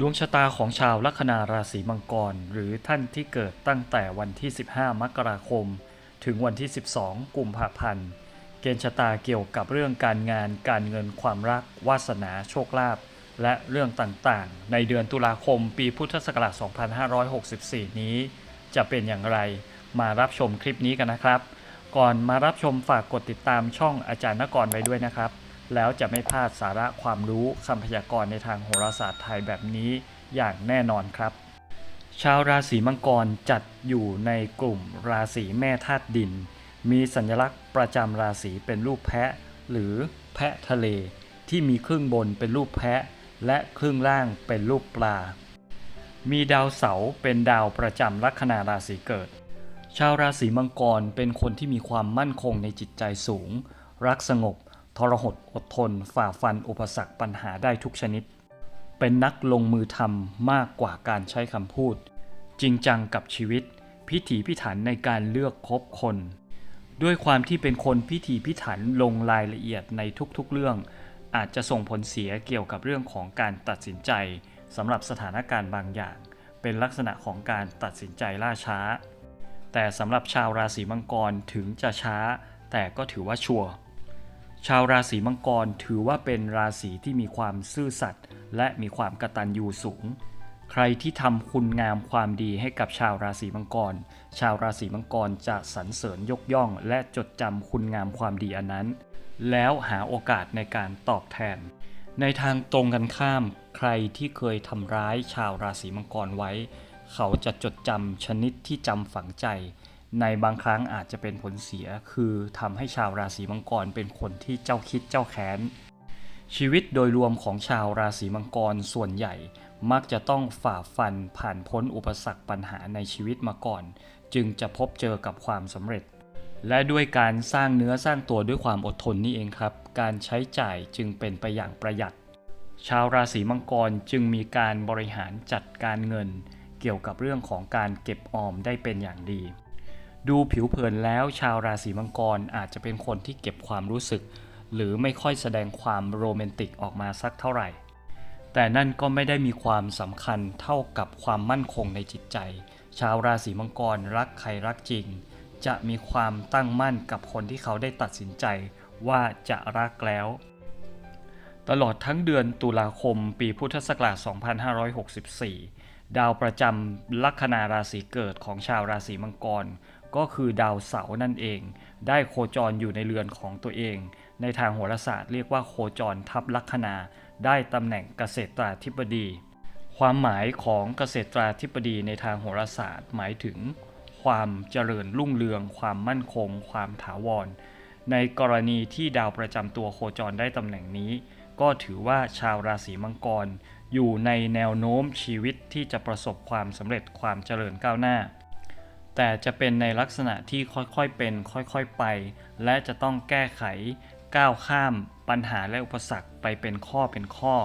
ดวงชะตาของชาวลัคนาราศีมังกร หรือท่านที่เกิดตั้งแต่วันที่ 15 มกราคม ถึงวันที่ 12 กุมภาพันธ์ เกณฑ์ชะตาเกี่ยวกับเรื่องการงาน การเงินความรัก วาสนา โชคลาภ และเรื่องต่างๆ ในเดือนตุลาคมปีพุทธศักราช 2564 นี้ จะเป็นอย่างไร มารับชมคลิปนี้กันนะครับ ก่อนมารับชมฝากกดติดตามช่องอาจารย์นกรไว้ด้วยนะครับ แล้วจะไม่พลาดสาระความรู้คำพยากรณ์ในทางโหราศาสตร์ไทยแบบนี้อย่างแน่นอนครับ ชาวราศีมังกรจัดอยู่ในกลุ่มราศีแม่ธาตุดิน มีสัญลักษณ์ประจำราศีเป็นรูปแพะ หรือแพะทะเล ที่มีครึ่งบนเป็นรูปแพะ และครึ่งล่างเป็นรูปปลา มีดาวเสาร์เป็นดาวประจำลัคนาราศีเกิด ชาวราศีมังกรเป็นคนที่มีความมั่นคงในจิตใจสูง รักสงบ ทรหดอดทนฝ่าฟันอุปสรรคปัญหาได้ทุกชนิด เป็นนักลงมือทำมากกว่าการใช้คำพูด จริงจังกับชีวิต พิถีพิถันในการเลือกคบคน ด้วยความที่เป็นคนพิถีพิถันลงรายละเอียดในทุกๆเรื่อง อาจจะส่งผลเสียเกี่ยวกับเรื่องของการตัดสินใจสำหรับสถานการณ์บางอย่าง เป็นลักษณะของการตัดสินใจล่าช้า แต่สำหรับชาวราศีมังกรถึงจะช้า แต่ก็ถือว่าชัวร์ ชาวราศีมังกรถือว่าเป็นราศีที่มีความซื่อสัตย์และมีความกตัญญูสูง ใครที่ทำคุณงามความดีให้กับชาวราศีมังกร ชาวราศีมังกรจะสรรเสริญยกย่อง และจดจำคุณงามความดีอันนั้น แล้วหาโอกาสในการตอบแทน ในทางตรงกันข้าม ใครที่เคยทำร้ายชาวราศีมังกรไว้ เขาจะจดจำชนิดที่จำฝังใจ ในบางครั้งอาจจะเป็นผลเสีย คือทำให้ชาวราศีมังกรเป็นคนที่เจ้าคิดเจ้าแค้น ชีวิตโดยรวมของชาวราศีมังกรส่วนใหญ่ มักจะต้องฝ่าฟันผ่านพ้นอุปสรรคปัญหาในชีวิตมาก่อน จึงจะพบเจอกับความสำเร็จ และด้วยการสร้างเนื้อสร้างตัวด้วยความอดทนนี่เองครับ การใช้จ่ายจึงเป็นไปอย่างประหยัด ชาวราศีมังกรจึงมีการบริหารจัดการเงิน เกี่ยวกับเรื่องของการเก็บออมได้เป็นอย่างดี ดูผิวเผินแล้วชาวราศีมังกรอาจจะเป็นคนที่เก็บความรู้สึก หรือไม่ค่อยแสดงความโรแมนติกออกมาสักเท่าไหร่ แต่นั่นก็ไม่ได้มีความสำคัญเท่ากับความมั่นคงในจิตใจ ชาวราศีมังกรรักใครรักจริง จะมีความตั้งมั่นกับคนที่เขาได้ตัดสินใจว่าจะรักแล้ว ตลอดทั้งเดือนตุลาคมปีพุทธศักราช 2564 ดาวประจำลัคนาราศีเกิดของชาวราศีมังกร ก็คือดาวเสาร์นั่นเอง ได้โคจรอยู่ในเรือนของตัวเอง ในทางโหราศาสตร์เรียกว่าโคจรทับลัคนา ได้ตำแหน่งเกษตราธิบดี ความหมายของเกษตราธิบดีในทางโหราศาสตร์ หมายถึง ความเจริญรุ่งเรือง ความมั่นคง ความถาวร ในกรณีที่ดาวประจำตัวโคจรได้ตำแหน่งนี้ ก็ถือว่าชาวราศีมังกร อยู่ในแนวโน้มชีวิตที่จะประสบความสำเร็จความเจริญก้าวหน้า แต่จะเป็นในลักษณะที่ค่อยๆเป็น ค่อยๆไป และจะต้องแก้ไขก้าวข้ามปัญหาและอุปสรรคไปเป็นข้อเป็นข้อ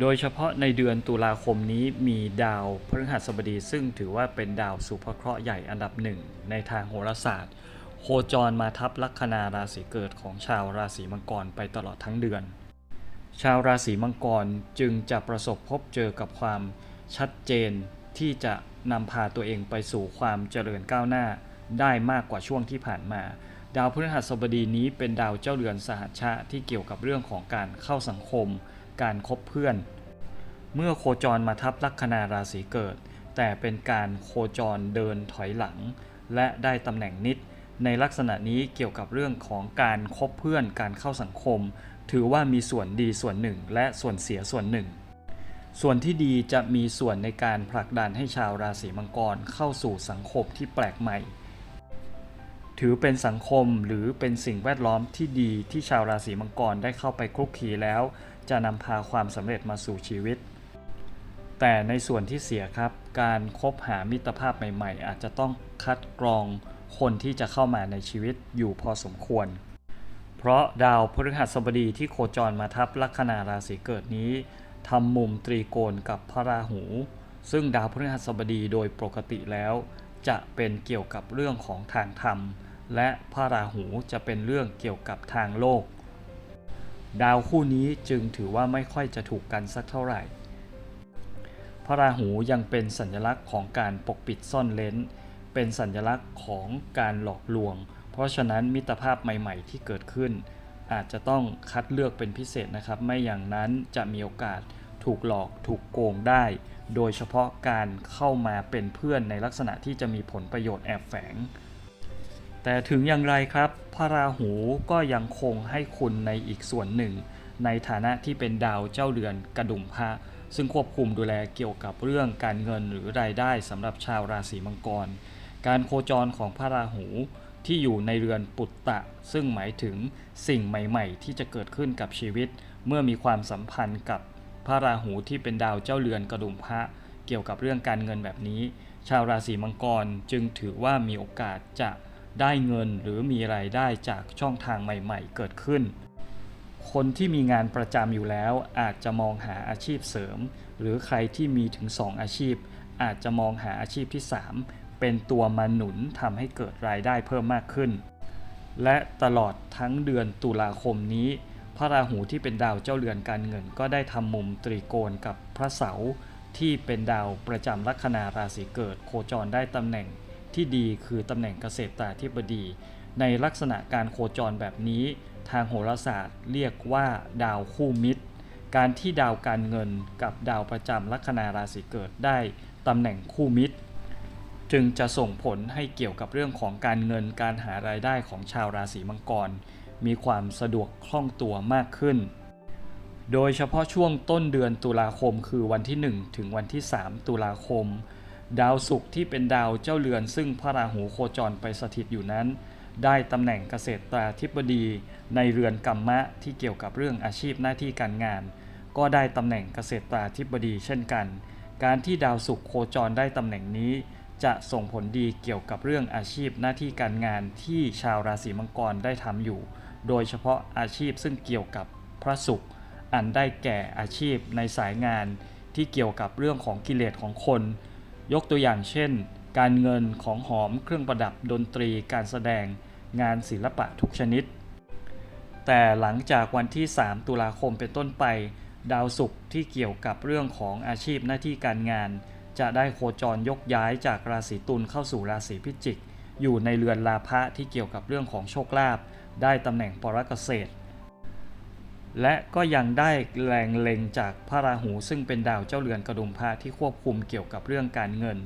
โดยเฉพาะในเดือนตุลาคมนี้มีดาวพฤหัสบดีซึ่งถือว่าเป็นดาวสุภเคราะห์ใหญ่อันดับหนึ่งในทางโหราศาสตร์ โคจรมาทับลัคนาราศีเกิดของชาวราศีมังกรไปตลอดทั้งเดือน ชาวราศีมังกรจึงจะประสบพบเจอกับความชัดเจนที่จะ นำพาตัวเองไปสู่ความเจริญก้าวหน้าได้มากกว่าช่วงที่ผ่านมา ดาวพฤหัสบดีนี้เป็นดาวเจ้าเรือนสหัชชะที่เกี่ยวกับเรื่องของการเข้าสังคม การคบเพื่อน เมื่อโคจรมาทับลัคนาราศีเกิด แต่เป็นการโคจรเดินถอยหลัง และได้ตำแหน่งนิด ในลักษณะนี้เกี่ยวกับเรื่องของการคบเพื่อน การเข้าสังคม ถือว่ามีส่วนดีส่วนหนึ่ง และส่วนเสียส่วนหนึ่ง ส่วนที่ดีจะมีส่วนในการผลักดันให้ชาวราศีมังกรเข้าสู่สังคมที่แปลกใหม่ ถือเป็นสังคมหรือเป็นสิ่งแวดล้อมที่ดีที่ชาวราศีมังกรได้เข้าไปคลุกคลีแล้ว จะนำพาความสำเร็จมาสู่ชีวิต แต่ในส่วนที่เสียครับ การคบหามิตรภาพใหม่ๆ อาจจะต้องคัดกรองคนที่จะเข้ามาในชีวิตอยู่พอสมควร เพราะดาวพฤหัสบดีที่โคจรมาทับลัคนาราศีเกิดนี้ ทำมุมตรีโกณกับพระราหู ซึ่งดาวพฤหัสบดีโดยปกติแล้ว จะเป็นเกี่ยวกับเรื่องของทางธรรม และพระราหูจะเป็นเรื่องเกี่ยวกับทางโลก ดาวคู่นี้จึงถือว่าไม่ค่อยจะถูกกันสักเท่าไหร่ พระราหูยังเป็นสัญลักษณ์ของการปกปิดซ่อนเลนเป็นสัญลักษณ์ของการหลอกลวง เพราะฉะนั้นมิตรภาพใหม่ ๆ ที่เกิดขึ้น อาจจะต้องคัดเลือกเป็นพิเศษนะครับ ไม่อย่างนั้นจะมีโอกาสถูกหลอกถูกโกงได้ โดยเฉพาะการเข้ามาเป็นเพื่อนในลักษณะที่จะมีผลประโยชน์แอบแฝง แต่ถึงอย่างไรครับพระราหูก็ยังคงให้คุณในอีกส่วนหนึ่ง ในฐานะที่เป็นดาวเจ้าเรือนกระดุมพระซึ่งควบคุมดูแลเกี่ยวกับเรื่องการเงินหรือรายได้สำหรับชาวราศีมังกร การโคจรของพระราหู ที่อยู่ในเรือนปุตตะ ซึ่งหมายถึงสิ่งใหม่ ๆ ที่จะเกิดขึ้นกับชีวิต เมื่อมีความสัมพันธ์กับพระราหูที่เป็นดาวเจ้าเรือนกระดุมพระเกี่ยวกับเรื่องการเงินแบบนี้ ชาวราศีมังกรจึงถือว่ามีโอกาสจะได้เงินหรือมีรายได้จากช่องทางใหม่ ๆ เกิดขึ้น คนที่มีงานประจำอยู่แล้วอาจจะมองหาอาชีพเสริม หรือใครที่มีถึง 2 อาชีพ อาจจะมองหาอาชีพที่ 3 เป็นตัวมาหนุนทำให้เกิดรายได้เพิ่มมากขึ้น และตลอดทั้งเดือนตุลาคมนี้ พระราหูที่เป็นดาวเจ้าเรือนการเงิน ก็ได้ทำมุมตรีโกณกับพระเสาร์ที่เป็นดาวประจำลัคนาราศีเกิด โคจรได้ตำแหน่งที่ดีคือตำแหน่งเกษตราธิบดี ในลักษณะการโคจรแบบนี้ ทางโหราศาสตร์เรียกว่าดาวคู่มิตร การที่ดาวการเงินกับดาวประจำลัคนาราศีเกิดได้ตำแหน่งคู่มิตร จึงจะส่งผลให้เกี่ยวกับเรื่องของการเงินการหารายได้ของชาวราศีมังกร มีความสะดวกคล่องตัวมากขึ้น โดยเฉพาะช่วงต้นเดือนตุลาคมคือวันที่ 1 ถึงวันที่ 3 ตุลาคม ดาวศุกร์ที่เป็นดาวเจ้าเรือน ซึ่งพระราหูโคจรไปสถิตอยู่นั้น ได้ตำแหน่งเกษตราธิบดีในเรือนกรรมะที่เกี่ยวกับเรื่องอาชีพหน้าที่การงาน ก็ได้ตำแหน่งเกษตราธิบดีเช่นกัน การที่ดาวศุกร์โคจรได้ตำแหน่งนี้ จะส่งผลดีเกี่ยวกับเรื่องอาชีพหน้าที่การงานที่ชาวราศีมังกรได้ทำอยู่ โดยเฉพาะอาชีพซึ่งเกี่ยวกับพระศุกร์อันได้แก่อาชีพในสายงานที่เกี่ยวกับเรื่องของกิเลสของคน ยกตัวอย่างเช่น การเงินของหอมเครื่องประดับดนตรีการแสดงงานศิลปะทุกชนิด แต่หลังจากวันที่ 3 ตุลาคมเป็นต้นไป ดาวศุกร์ที่เกี่ยวกับเรื่องของอาชีพหน้าที่การงาน จะได้โคจรยกย้ายจากราศีตุลเข้าสู่ราศีพิจิก อยู่ในเรือนลาภะที่เกี่ยวกับเรื่องของโชคลาภได้ตำแหน่งปรกเกษตร และก็ยังได้แรงเล็งจากพระราหูซึ่งเป็นดาวเจ้าเรือนกระดุมพระที่ควบคุมเกี่ยวกับเรื่องการเงิน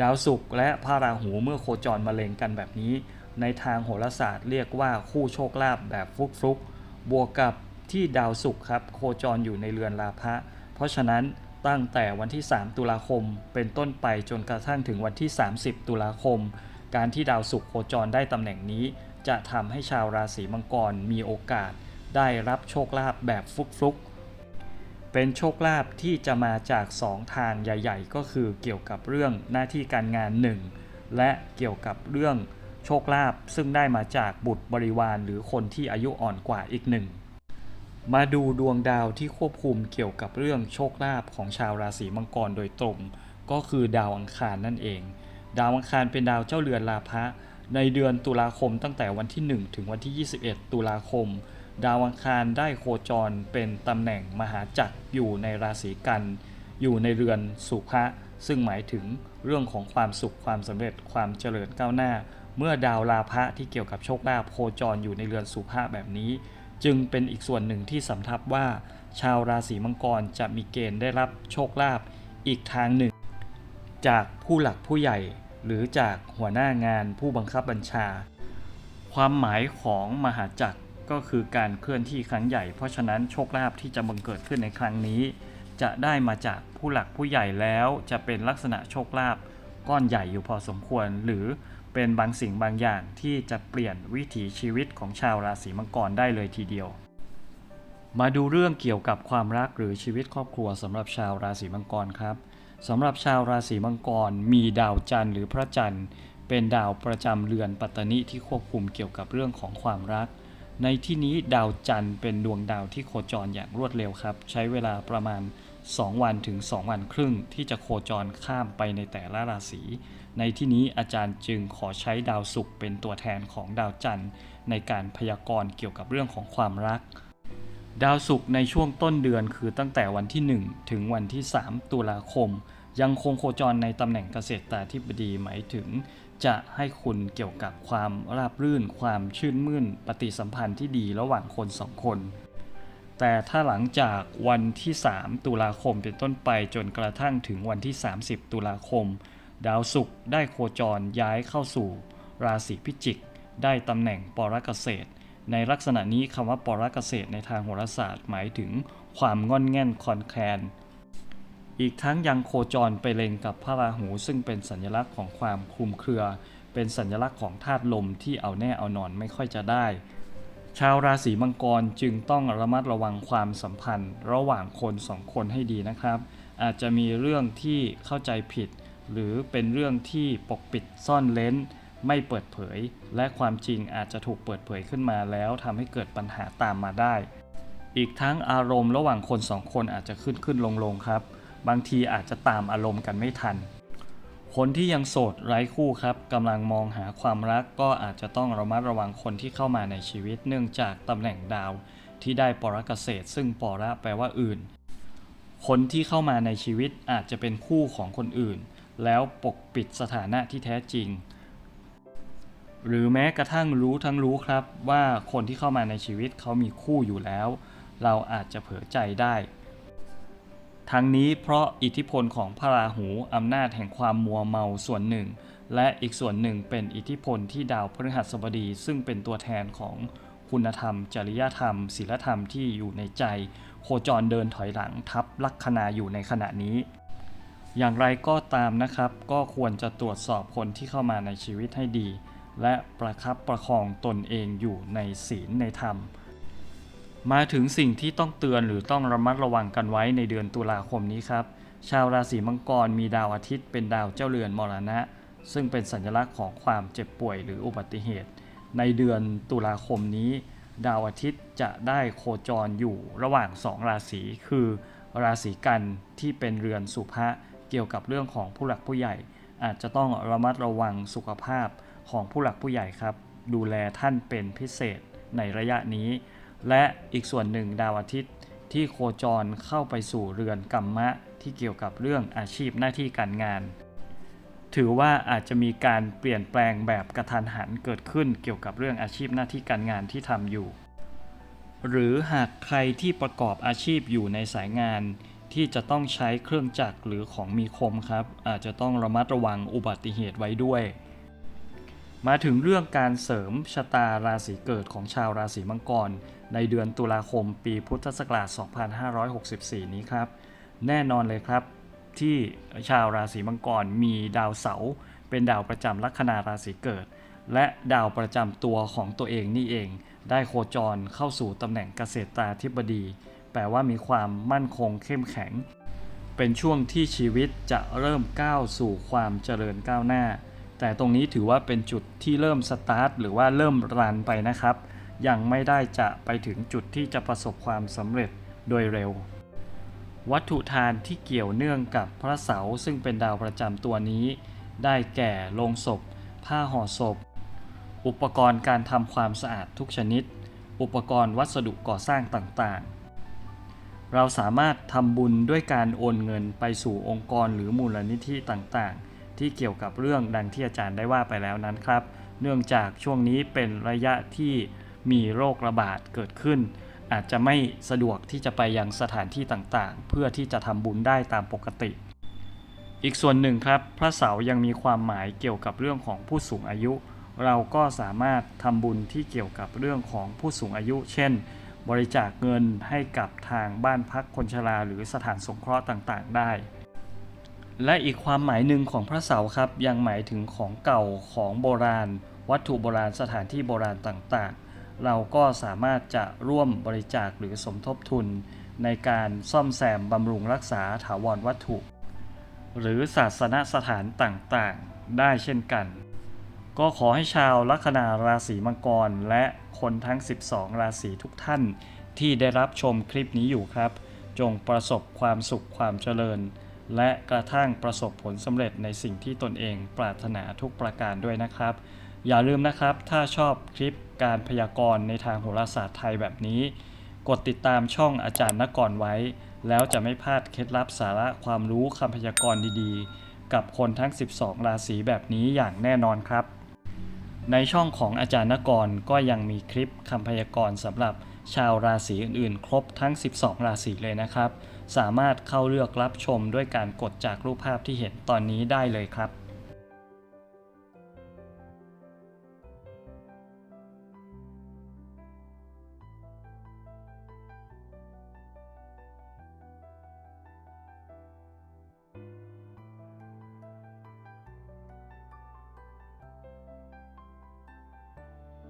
ดาวศุกร์และพระราหูเมื่อโคจรมาเล็งกันแบบนี้ ในทางโหราศาสตร์เรียกว่าคู่โชคลาภแบบฟุกฟุกบวกกับที่ดาวศุกร์ครับโคจรอยู่ในเรือนลาภะเพราะฉะนั้น ตั้งแต่วันที่ 3 ตุลาคม เป็นต้นไปจนกระทั่งถึงวันที่ 30 ตุลาคม การที่ดาวศุกร์โคจรได้ตำแหน่งนี้ จะทำให้ชาวราศีมังกรมีโอกาส ได้รับโชคลาภแบบฟลุกฟุกเป็นโชคลาภที่จะมาจาก 2 ทางใหญ่ ๆ ก็คือเกี่ยวกับเรื่องหน้าที่การงาน 1 และเกี่ยวกับเรื่องโชคลาภซึ่งได้มาจากบุตรบริวารหรือคนที่อายุอ่อนกว่าอีกหนึ่ง มาดูดวงดาวที่ควบคุมเกี่ยวกับเรื่องโชคลาภของชาวราศีมังกรโดยตรง ก็คือดาวอังคารนั่นเอง ดาวอังคารเป็นดาวเจ้าเรือนลาภะในเดือนตุลาคมตั้งแต่วันที่ 1 ถึงวันที่ 21 ตุลาคม ดาวอังคารได้โคจรเป็นตำแหน่งมหาจักรอยู่ในราศีกัน อยู่ในเรือนสุภะซึ่งหมายถึงเรื่องของความสุขความสำเร็จความเจริญก้าวหน้า เมื่อดาวลาภะที่เกี่ยวกับโชคลาภโคจรอยู่ในเรือนสุภะแบบนี้ จึงเป็นอีกส่วนหนึ่งที่สำทับว่า ชาวราศีมังกรจะมีเกณฑ์ได้รับโชคลาภอีกทางหนึ่ง จากผู้หลักผู้ใหญ่ หรือจากหัวหน้างานผู้บังคับบัญชา ความหมายของมหาจักรก็คือการเคลื่อนที่ครั้งใหญ่ เพราะฉะนั้นโชคลาภที่จะบังเกิดขึ้นในครั้งนี้ จะได้มาจากผู้หลักผู้ใหญ่แล้วจะเป็นลักษณะโชคลาภก้อนใหญ่อยู่พอสมควรหรือ เป็นบางสิ่งบางอย่างที่จะเปลี่ยนวิถีชีวิตของชาวราศีมังกรได้เลยทีเดียว มาดูเรื่องเกี่ยวกับความรักหรือชีวิตครอบครัวสำหรับชาวราศีมังกรครับสำหรับชาวราศีมังกรมีดาวจันทร์หรือพระจันทร์ เป็นดาวประจำเรือนปัตตนิที่ควบคุมเกี่ยวกับเรื่องของความรัก ในที่นี้ดาวจันทร์เป็นดวงดาวที่โคจรอย่างรวดเร็วครับ ใช้เวลาประมาณ 2 วันถึง 2 วันครึ่งที่จะโคจรข้ามไปในแต่ละราศีในที่นี้อาจารย์จึงขอใช้ดาวศุกร์เป็นตัวแทนของดาวจันทร์ในการพยากรณ์เกี่ยวกับเรื่องของความรัก ดาวศุกร์ในช่วงต้นเดือนคือตั้งแต่วันที่ 1 ถึงวันที่ 3 ตุลาคม ยังคงโคจรในตำแหน่งเกษตราธิบดีหมายถึง จะให้คุณเกี่ยวกับความราบรื่น ความชื่นมื่น ปฏิสัมพันธ์ที่ดีระหว่างคนสองคน แต่ถ้าหลังจากวันที่ 3 ตุลาคมเป็นต้นไปจนกระทั่งถึงวันที่ 30 ตุลาคม ดาวศุกร์ได้โคจรย้ายเข้าสู่ ราศีพิจิก ได้ตำแหน่งปรกเกษตร ในลักษณะนี้คำว่าปรกเกษตรในทางโหราศาสตร์หมายถึงความงอนแง่นคอนแคลนอีกทั้งยังโคจรไปเล็งกับพระราหูซึ่งเป็นสัญลักษณ์ของความคลุมเครือ เป็นสัญลักษณ์ของธาตุลมที่เอาแน่เอานอนไม่ค่อยจะได้ ชาวราศีมังกรจึงต้องระมัดระวังความสัมพันธ์ ระหว่างคนสองคนให้ดีนะครับ อาจจะมีเรื่องที่เข้าใจผิด หรือเป็นเรื่องที่ปกปิดซ่อนเล้น ไม่เปิดเผย และความจริงอาจจะถูกเปิดเผยขึ้นมาแล้วทำให้เกิดปัญหาตามมาได้ อีกทั้งอารมณ์ระหว่างคนสองคนอาจจะขึ้นขึ้นลงลงครับ บางทีอาจจะตามอารมณ์กันไม่ทัน คนที่ยังโสดไร้คู่ครับกำลังมองหาความรักก็อาจจะต้องระมัดระวังคนที่เข้ามาในชีวิต เนื่องจากตำแหน่งดาวที่ได้ปรกเกษตร ซึ่งประแปลว่าอื่น คนที่เข้ามาในชีวิตอาจจะเป็นคู่ของคนอื่น แล้วปกปิดสถานะที่แท้จริง หรือแม้กระทั่งรู้ทั้งรู้ครับว่าคนที่เข้ามาในชีวิตเขามีคู่อยู่แล้ว เราอาจจะเผลอใจได้ ทั้งนี้เพราะอิทธิพลของพระราหูอำนาจแห่งความมัวเมาส่วนหนึ่ง และอีกส่วนหนึ่งเป็นอิทธิพลที่ดาวพฤหัสบดี ซึ่งเป็นตัวแทนของคุณธรรม จริยธรรมศีลธรรมที่อยู่ในใจ โคจรเดินถอยหลังทับลัคนาอยู่ในขณะนี้ อย่างไรก็ตามนะครับ ก็ควรจะตรวจสอบคนที่เข้ามาในชีวิตให้ดี และประคับประคองตนเองอยู่ในศีลในธรรม มาถึงสิ่งที่ต้องเตือนหรือต้องระมัดระวังกันไว้ในเดือนตุลาคมนี้ครับ ชาวราศีมังกรมีดาวอาทิตย์เป็นดาวเจ้าเรือนมรณะ ซึ่งเป็นสัญลักษณ์ของความเจ็บป่วยหรืออุบัติเหตุ ในเดือนตุลาคมนี้ ดาวอาทิตย์จะได้โคจรอยู่ระหว่างสองราศีคือ ราศีกันที่เป็นเรือนสุภะเกี่ยวกับเรื่องของผู้หลักผู้ใหญ่ อาจจะต้องระมัดระวังสุขภาพของผู้หลักผู้ใหญ่ครับ ดูแลท่านเป็นพิเศษในระยะนี้ และอีกส่วนหนึ่งดาวอาทิตย์ที่โคจรเข้าไปสู่เรือนกัมมะที่เกี่ยวกับเรื่องอาชีพหน้าที่การงาน ถือว่าอาจจะมีการเปลี่ยนแปลงแบบกระทันหันเกิดขึ้นเกี่ยวกับเรื่องอาชีพหน้าที่การงานที่ทำอยู่ หรือหากใครที่ประกอบอาชีพอยู่ในสายงานที่จะต้องใช้เครื่องจักรหรือของมีคมครับ อาจจะต้องระมัดระวังอุบัติเหตุไว้ด้วย มาถึงเรื่องการเสริมชะตาราศีเกิดของชาวราศีมังกร ในเดือนตุลาคมปีพุทธศักราช 2564 นี้ครับ แน่นอนเลยครับที่ชาวราศีมังกรมีดาวเสาร์เป็นดาวประจำลัคนาราศีเกิด และดาวประจำตัวของตัวเองนี่เอง ได้โคจรเข้าสู่ตำแหน่งเกษตราธิบดี แปลว่ามีความมั่นคงเข้มแข็ง เป็นช่วงที่ชีวิตจะเริ่มก้าวสู่ความเจริญก้าวหน้า แต่ตรงนี้ถือว่าเป็นจุดที่เริ่มสตาร์ทหรือว่าเริ่มรันไปนะครับ ยังไม่ได้จะไปถึงจุดที่จะประสบความสำเร็จโดยเร็ว วัตถุทานที่เกี่ยวเนื่องกับพระเสาร์ซึ่งเป็นดาวประจำตัวนี้ ได้แก่โลงศพ ผ้าห่อศพ อุปกรณ์การทำความสะอาดทุกชนิด อุปกรณ์วัสดุก่อสร้างต่างๆ เราสามารถทำบุญด้วยการโอนเงินไปสู่องค์กรหรือมูลนิธิต่างๆ ที่เกี่ยวกับเรื่องดังที่อาจารย์ได้ว่าไปแล้วนั้นครับ เนื่องจากช่วงนี้เป็นระยะที่มีโรคระบาดเกิดขึ้น อาจจะไม่สะดวกที่จะไปยังสถานที่ต่างๆ เพื่อที่จะทำบุญได้ตามปกติ อีกส่วนหนึ่งครับ พระเสายังมีความหมายเกี่ยวกับเรื่องของผู้สูงอายุ เราก็สามารถทำบุญที่เกี่ยวกับเรื่องของผู้สูงอายุ เช่น บริจาคเงินให้กับทางบ้านพักคนชราหรือสถานสงเคราะห์ต่างๆ ได้ และอีกความหมายหนึ่งของพระเสาครับยังหมายถึงของเก่าของโบราณ วัตถุโบราณสถานที่โบราณต่างๆ เราก็สามารถจะร่วมบริจาคหรือสมทบทุน ในการซ่อมแซมบำรุงรักษาถาวรวัตถุ หรือศาสนสถานต่างๆ ได้เช่นกัน ก็ขอให้ชาวลัคนาราศีมังกร และคนทั้ง 12 ราศีทุกท่านที่ได้รับชมคลิปนี้อยู่ครับ จงประสบความสุขความเจริญ และกระทั่งประสบผลสำเร็จในสิ่งที่ตนเองปรารถนาทุกประการด้วยนะครับ อย่าลืมนะครับ ถ้าชอบคลิปการพยากรณ์ในทางโหราศาสตร์ไทยแบบนี้ กดติดตามช่องอาจารย์นกรไว้ แล้วจะไม่พลาดเคล็ดลับสาระความรู้คำพยากรณ์ดีๆ กับคนทั้ง 12 ราศีแบบนี้อย่างแน่นอนครับ ในช่องของอาจารย์นกรก็ยังมีคลิปคำพยากรณ์สำหรับชาวราศีอื่นๆ ครบทั้ง 12 ราศีเลยนะครับ สามารถเข้าเลือกรับชมด้วยการกดจากรูปภาพที่เห็นตอนนี้ได้เลยครับ